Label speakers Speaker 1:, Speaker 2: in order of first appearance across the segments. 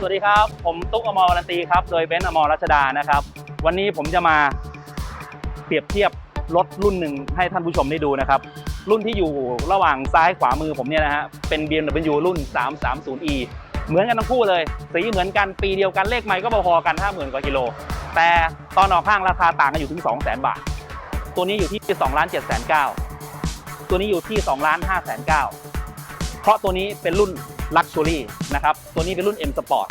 Speaker 1: สวัสดีครับ ผมตุ๊กอมรวรันตีครับ โดยเบนซ์อมรรัชดานะครับ วันนี้ผมจะมาเปรียบเทียบรถรุ่นหนึ่งให้ท่านผู้ชมได้ดูนะครับ รุ่นที่อยู่ระหว่างซ้ายขวามือผมเนี่ยนะฮะ เป็น BMW รุ่น 330e เหมือนกันทั้งคู่เลย สีเหมือนกันปีเดียวกันเลขไมล์ก็พอๆกัน 50,000กว่ากิโล แต่ตอนออกข้างราคาต่างกันอยู่ถึง 200,000 บาท ตัวนี้อยู่ที่2ล้าน7 9 0 0ตัวนี้อยู่ที่2ล้าน5 9 0 0เพราะตัวนี้เป็นรุ่น Luxury นะครับ ตัวนี้เป็นรุ่น M Sport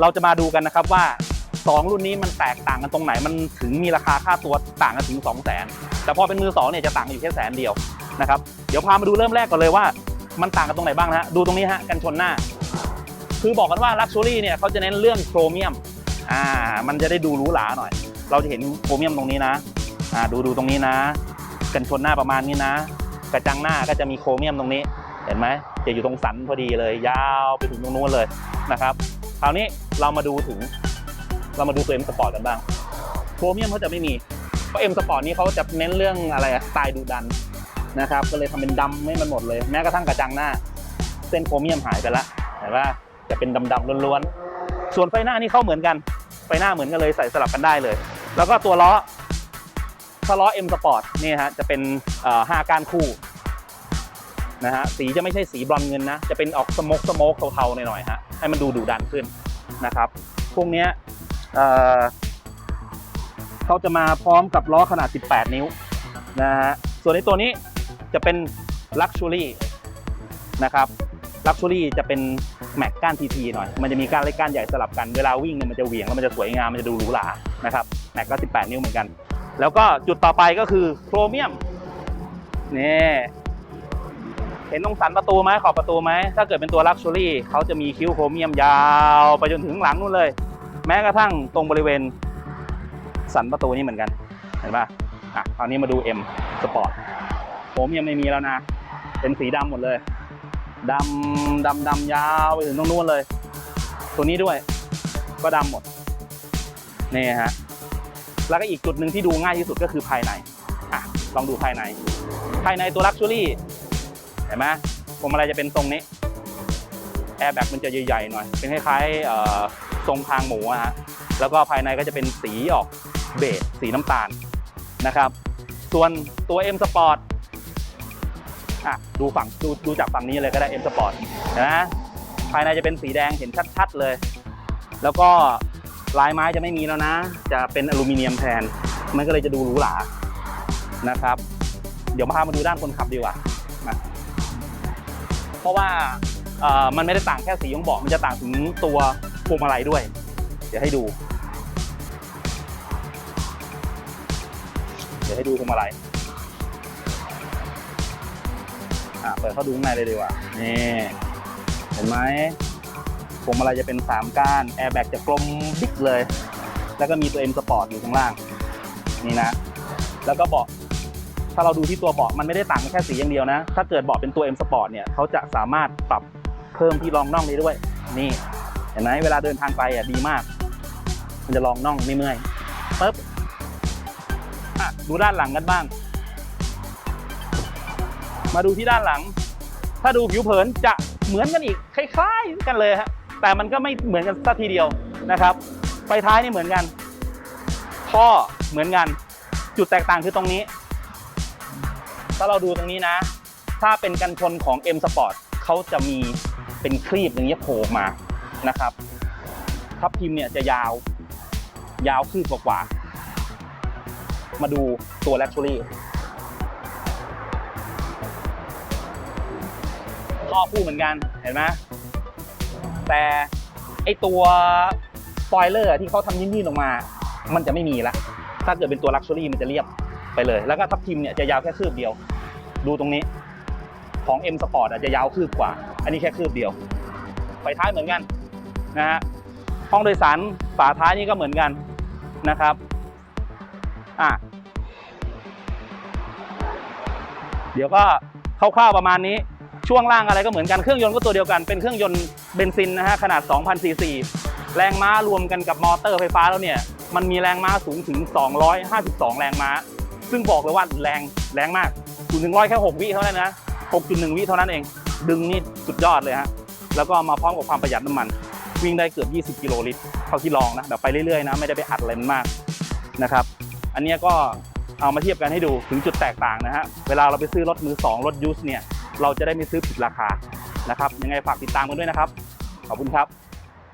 Speaker 1: เราจะมาดูกันนะครับว่า 2 รุ่นนี้มันแตกต่างกันตรงไหน มันถึงมีราคาค่าตัวต่างกันถึง 2 0 0 0 0 0แต่พอเป็นมือ2เนี่ยจะต่างกันอยู่แค่แสนเดียวนะครับ เดี๋ยวพามาดูเริ่มแรกก่อนเลยว่า มันต่างกันตรงไหนบ้างนะฮะ ดูตรงนี้ฮะ กันชนหน้า คือบอกกันว่า Luxury เนี่ยเขาจะเน้นเรื่องโครเมียม อ่า มันจะได้ดูหรูหราหน่อย เราจะเห็นโครเมียมตรงนี้นะ อ่า ดูดูตรงนี้นะ กันชนหน้าประมาณนี้นะ กระจังหน้าก็จะมีโครเมียมตรงนี้ เห็นไหมจะอยู่ตรงสันพอดีเลย ยาวไปถึงตรงนู้นเลยนะครับคราวนี้เรามาดูถึง เรามาดูตัว M Sport กันบ้างโครเมียมเขาจะไม่มีเพราะ M Sport นี้เขาจะเน้นเรื่องอะไรสไตล์ดุดันนะครับ ก็เลยทำเป็นดำไม่มันหมดเลย แม้กระทั่งกระจังหน้า เส้นโครเมียมหายไปละเห็นว่าจะเป็นดำๆล้วนๆส่วนไฟหน้านี่เข้าเหมือนกัน ไฟหน้าเหมือนกันเลยใส่สลับกันได้เลย แล้วก็ตัวล้อถ้าล้อ M Sport นี่ฮะจะเป็นเอ่อห้าก้านคู่ นะฮะสีจะไม่ใช่สีบรอนเงินนะจะเป็นออกสโมกสโมกเทาๆหน่อยๆฮะให้มันดูดุดันขึ้นนะครับ พวกนี้เอ่อเขาจะมาพร้อมกับล้อขนาด 18 นิ้วนะฮะส่วนในตัวนี้จะเป็น Luxury นะครับ Luxury จะเป็นแม็กก้านทีทีหน่อย มันจะมีก้านเล็กก้านใหญ่สลับกันเวลาวิ่งเนี่ยมันจะเหวี่ยงแล้วมันจะสวยงามมันจะดูหรูหรานะครับแม็กก็ 18 นิ้วเหมือนกัน แล้วก็จุดต่อไปก็คือโครเมียมนี่ เห็นตรงสันประตูไหมขอบประตูไหมถ้าเกิดเป็นตัวลักชัวรี่เขาจะมีคิ้วโครเมียมยาว ไปจนถึงหลังนู่นเลย แม้กระทั่งตรงบริเวณ สันประตูนี่เหมือนกัน เห็นปะอะคราวนี้มาดู M Sport โครเมียมไม่มีแล้วนะ เป็นสีดำหมดเลยดำดำดำยาวไปถึงตรงนู้นเลย ตัวนี้ด้วยก็ดำหมดนี่ฮะแล้วก็อีกจุดหนึ่งที่ดูง่ายที่สุดก็คือภายในอะลองดูภายใน ภายในตัวลักชัวรี่ เห็นไหมพวงมาลัยจะเป็นทรงนี้แอร์แบ็กมันจะใหญ่ๆหน่อย เป็นคล้ายๆทรงคางหมูอะฮะแล้วก็ภายในก็จะเป็นสีออกเบจสีน้ำตาลนะครับ ส่วนตัว M Sport อะดูฝั่งดูดูจากฝั่งนี้เลยก็ได้ M Sport นะภายในจะเป็นสีแดงเห็นชัดๆเลย แล้วก็ลายไม้จะไม่มีแล้วนะ จะเป็นอลูมิเนียมแทน มันก็เลยจะดูหรูหรานะครับ เดี๋ยวมาพามาดูด้านคนขับดีกว่า เพราะว่ามันไม่ได้ต่างแค่สีของเบาะมันจะต่างถึงตัวพวงมาลัยด้วย เดี๋ยวให้ดู เดี๋ยวให้ดูพวงมาลัยอะเปิดเข้าดูข้างในเลยดีกว่านี่เห็นไหมพวงมาลัยจะเป็น 3 ก้านแอร์แบ็กจะกลมบิ๊กเลย แล้วก็มีตัว M Sport อยู่ข้างล่าง นี่นะ แล้วก็เบาะ ถ้าเราดูที่ตัวเบาะมันไม่ได้ต่างกันแค่สีอย่างเดียวนะ ถ้าเกิดเบาะเป็นตัว M Sport เนี่ยเขาจะสามารถปรับเพิ่มที่รองน่องได้ด้วย นี่เห็นไหมเวลาเดินทางไกลอะดีมาก มันจะรองน่องไม่เมื่อยปึ๊บอะดูด้านหลังกันบ้าง มาดูที่ด้านหลัง ถ้าดูผิวเผินจะเหมือนกันอีกคล้ายๆกันเลยฮะแต่มันก็ไม่เหมือนกันสักทีเดียวนะครับไฟท้ายนี่เหมือนกันท่อเหมือนกัน จุดแตกต่างคือตรงนี้ ถ้าเราดูตรงนี้นะ ถ้าเป็นกันชนของ M Sport เขาจะมีเป็นครีบอย่างนี้ยโผล่มานะครับทับทิมเนี่ยจะยาว ยาวคืบกว่า มาดูตัว Luxury ท่อคู่เหมือนกันเห็นไหมแต่ไอตัวสปอยเลอร์ที่เขาทำยื่นๆออกมา มันจะไม่มีละถ้าเกิดเป็นตัว Luxury มันจะเรียบ ไปเลย แล้วก็ทับทิมเนี่ยจะยาวแค่คืบเดียว ดูตรงนี้ ของ M Sport อาจจะยาวคืบกว่า อันนี้แค่คืบเดียว ไฟท้ายเหมือนกันนะฮะ ห้องโดยสารฝาท้ายนี่ก็เหมือนกันนะครับ อะ เดี๋ยวก็คร่าวๆประมาณนี้ ช่วงล่างอะไรก็เหมือนกัน เครื่องยนต์ก็ตัวเดียวกัน เป็นเครื่องยนต์เบนซินนะฮะ ขนาด 2,000ซีซี แรงม้ารวมกันกับมอเตอร์ไฟฟ้าแล้วเนี่ย มันมีแรงม้าสูงถึง 252 แรงม้า ซึ่งบอกเลยว่าแรงแรงมากศูนย์ถึงร้อยแค่6วิเท่านั้นนะ6.1 วิเท่านั้นเอง ดึงนี่สุดยอดเลยฮะแล้วก็มาพร้อมกับความประหยัดน้ำมัน วิ่งได้เกือบ 20 กิโลลิตรเท่าที่ลองนะแบบไปเรื่อยๆนะไม่ได้ไปอัดอะไรมันมากนะครับอันนี้ก็เอามาเทียบกันให้ดูถึงจุดแตกต่างนะฮะเวลาเราไปซื้อรถมือสองรถยูสเนี่ยเราจะได้ไม่ซื้อผิดราคานะครับยังไงฝากติดตามกันด้วยนะครับ ขอบคุณครับ